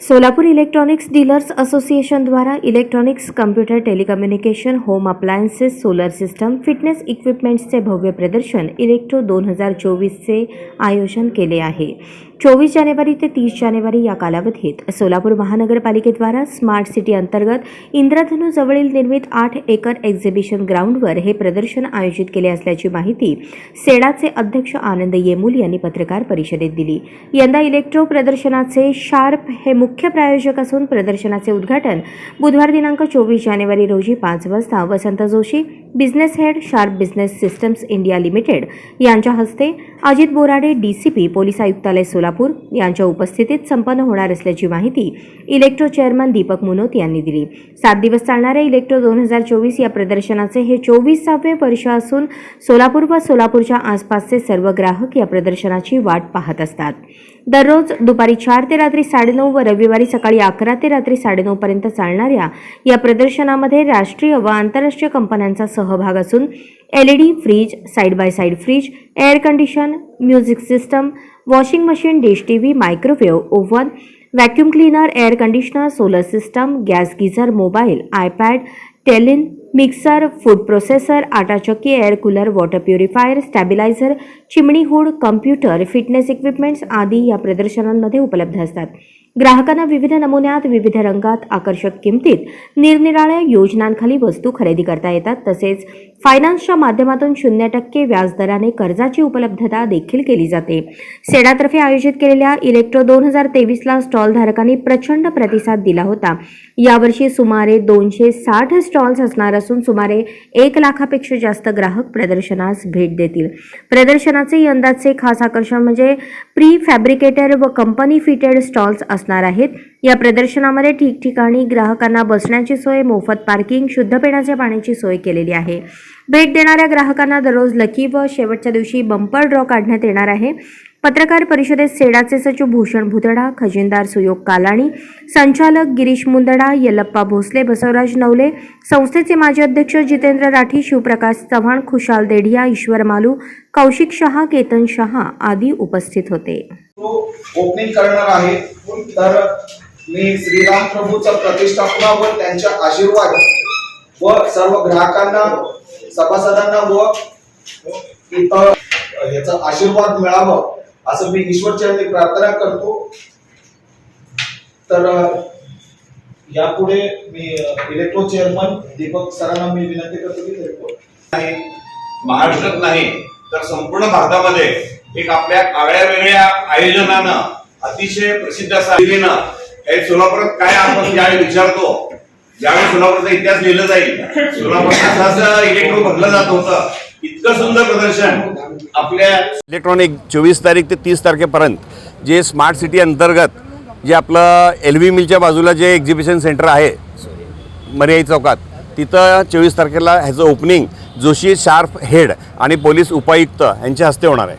Solapur electronics dealers असोसिएशनद्वारा electronics computer telecommunication home appliances solar system fitness इक्विपमेंट्सचे भव्य प्रदर्शन electro दोन हजार चोवीसचे आयोजन केले आहे. चोवीस जानेवारी ते तीस जानेवारी या कालावधीत सोलापूर महानगरपालिकेद्वारा स्मार्ट सिटी अंतर्गत इंद्रधनू जवळील निर्मित आठ एकर एक्झिबिशन ग्राउंडवर हे प्रदर्शन आयोजित केले असल्याची माहिती सेडाचे अध्यक्ष आनंद येमूल यांनी पत्रकार परिषदेत दिली. यंदा इलेक्ट्रो प्रदर्शनाचे शार्प हे मुख्य प्रायोजक असून प्रदर्शनाचे उद्घाटन बुधवार दिनांक चोवीस जानेवारी रोजी पाच वाजता Vasant Joshi business head Sharp business systems India limited यांच्या हस्ते अजित बोराडे डीसीपी पोलीस आयुक्तालय सोलापूर यांच्या उपस्थितीत संपन्न होणार असल्याची माहिती इलेक्ट्रो चेअरमन दीपक मुनोत यांनी दिली. सात दिवस चालणाऱ्या इलेक्ट्रो दोन हजार चोवीस या प्रदर्शनाचे हे चोवीसावे वर्ष असून सोलापूर व सोलापूरच्या आसपासचे सर्व ग्राहक या प्रदर्शनाची वाट पाहत असतात. दररोज दुपारी चार ते रात्री साडेनऊ व रविवारी सकाळी अकरा ते रात्री साडेनऊ पर्यंत चालणाऱ्या या प्रदर्शनामध्ये राष्ट्रीय व आंतरराष्ट्रीय कंपन्यांचा सहभाग असून L E D fridge side by side fridge air condition music system washing machine dish T V microwave oven vacuum cleaner air conditioner solar system gas geyser mobile iPad Tallinn mixer food processor आटा चक्की air cooler water purifier stabilizer chimney hood computer fitness equipments आदी या प्रदर्शनांमध्ये उपलब्ध असतात. ग्राहकांना विविध नमुन्यात विविध रंगात आकर्षक किमतीत निरनिराळ्या योजनांखाली वस्तू खरेदी करता येतात. तसेच फायनान्सच्या माध्यमातून शून्य टक्के व्याजदराने कर्जाची उपलब्धता देखील केली जाते. सेडातर्फे आयोजित केलेल्या इलेक्ट्रो दोन हजार तेवीसला स्टॉलधारकांनी प्रचंड प्रतिसाद दिला होता. यावर्षी सुमारे दोनशे साठ स्टॉल्स असणार असून सुमारे एक लाखापेक्षा जास्त ग्राहक प्रदर्शनास भेट देतील. प्रदर्शनाचे यंदाचे खास आकर्षण म्हणजे प्री फॅब्रिकेटर व कंपनी फिटेड स्टॉल्स असणार आहेत. या प्रदर्शनामध्ये ठिकठिकाणी ग्राहकांना बसण्याची सोय मोफत पार्किंग शुद्ध पिण्याच्या पाण्याची सोय केलेली आहे. भेट देणाऱ्या ग्राहकांना दररोज लकी व शेवटच्या दिवशी बंपर ड्रॉ काढण्यात येणार आहे. पत्रकार परिषदेत सेडाचे सचिव भूषण भुतडा खजिनदार सुयोग कालाणी संचालक गिरीश मुंदडा यल्लप्पा भोसले बसवराज नवले संस्थेचे माजी अध्यक्ष जितेंद्र राठी शिवप्रकाश चव्हाण खुशाल देढिया ईश्वर मालू कौशिक शहा केतन शहा आदी उपस्थित होते. ओपनिंग करणार आहे. तर मी श्रीराम प्रभूचा प्रतिष्ठापना व त्यांच्या आशीर्वाद व सर्व ग्राहकांना सभासदांना व इथं याचा आशीर्वाद मिळावा. असं मी ईश्वरचरणी प्रार्थना करतो. तर यापुढे मी इलेक्ट्रो चेअरमन दीपक सरांना मी विनंती करतो की नाही महाराष्ट्रात नाही तर संपूर्ण भारतामध्ये एक आपल्या आगळ्या वेगळ्या आयोजनानं अतिशय प्रसिद्ध असा हे सोलापुरात काय आपण ज्यावेळी विचारतो ज्यावेळी सोलापूरचा इतिहास लिहिला जाईल सोलापुरात इलेक्ट्रो भरलं जात होतं. इतकं सुंदर प्रदर्शन आपल्या इलेक्ट्रॉनिक चोवीस तारीख ते तीस तारखेपर्यंत जे स्मार्ट सिटी अंतर्गत जे आपलं एल व्ही मिलच्या बाजूला जे एक्झिबिशन सेंटर आहे मर्याई चौकात तिथं चोवीस तारखेला ह्याचं ओपनिंग जोशी शार्प हेड आणि पोलीस उपायुक्त यांच्या हस्ते होणार आहे.